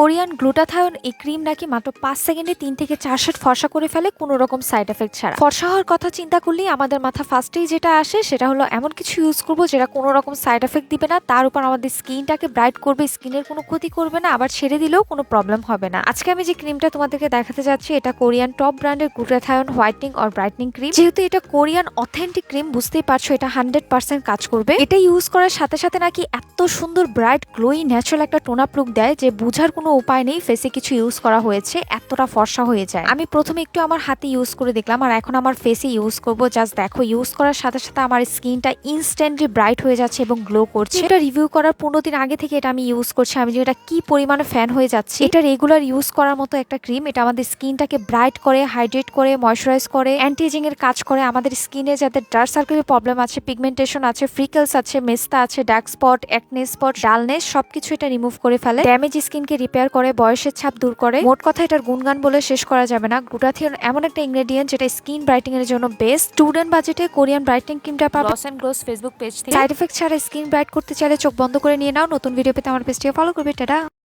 Korean glutathione এই cream নাকি মাত্র পাঁচ সেকেন্ডে তিন থেকে চার শেড ফর্সা করে ফেলে কোনো রকম সাইড এফেক্ট ছাড়া। ফর্সা হওয়ার কথা চিন্তা করলেই আমাদের মাথা ফার্স্টেই যেটা আসে সেটা হলো এমন কিছু ইউজ করব যেটা কোনো রকম সাইড এফেক্ট দিবে না, তার উপর আমাদের স্কিনটাকে ব্রাইট করবে, স্কিনের কোনো ক্ষতি করবে না, আবার ছেড়ে দিলেও কোনো প্রবলেম হবে না। আজকে আমি যে ক্রিমটা তোমাদেরকে দেখাতে যাচ্ছি, এটা কোরিয়ান টপ ব্র্যান্ডের glutathione whitening or brightening cream যেহেতু এটা কোরিয়ান অথেন্টিক ক্রিম বুঝতেই পারছ এটা হান্ড্রেড পার্সেন্ট কাজ করবে। এটা ইউজ করার সাথে সাথে নাকি এত সুন্দর ব্রাইট গ্লোই ন্যাচারাল একটা টোন আপ লুক দেয় যে বুঝার কোনো উপায় নেই ফেসে কিছু ইউজ করা হয়েছে, এতটা ফর্সা হয়ে যায়। আমি প্রথমে একটু আমার হাতে ইউজ করে দেখলাম আর এখন আমার ফেসে ইউজ করব। জাস্ট দেখো ইউজ করার সাথে সাথে আমার স্কিনটা ইনস্ট্যান্টলি ব্রাইট হয়ে যাচ্ছে এবং গ্লো করছে। এটা রিভিউ করার পনেরো দিন আগে থেকে এটা আমি ইউজ করছি। আমি যে এটা কি পরিমাণে ফ্যান হয়ে যাচ্ছে, এটা রেগুলার ইউজ করার মতো একটা ক্রিম এটা আমাদের স্কিনটাকে ব্রাইট করে হাইড্রেট করে ময়শ্চারাইজ করে অ্যান্টি এজিং এর কাজ করে। আমাদের স্কিনে যাদের ডার্ক সার্কেলের প্রবলেম আছে পিগমেন্টেশন আছে ফ্রিকেলস আছে মেস্তা আছে dark spot acne spot dullness সবকিছু এটা রিমুভ করে ফেলে। ড্যামেজ স্কিনকে রিপেয়ার করে বয়সের ছাপ দূর করে। মোট কথা এটার গুণগান বলে শেষ করা যাবে না। গ্লুটাথিয়ন এমন একটা ইনগ্রেডিয়েন্ট যেটা স্কিন ব্রাইটিং এর জন্য বেস্ট স্টুডেন্ট বাজেটে কোরিয়ান ব্রাইটিং ক্রিমটা পাবে। Loss and gloss Facebook page থেকে। সাইড এফেক্ট ছাড়া স্কিন ব্রাইট করতে চাইলে চোখ বন্ধ করে নিয়ে নাও। নতুন ভিডিও পেতে আমার পেজটিকে ফলো করবে। টাটা।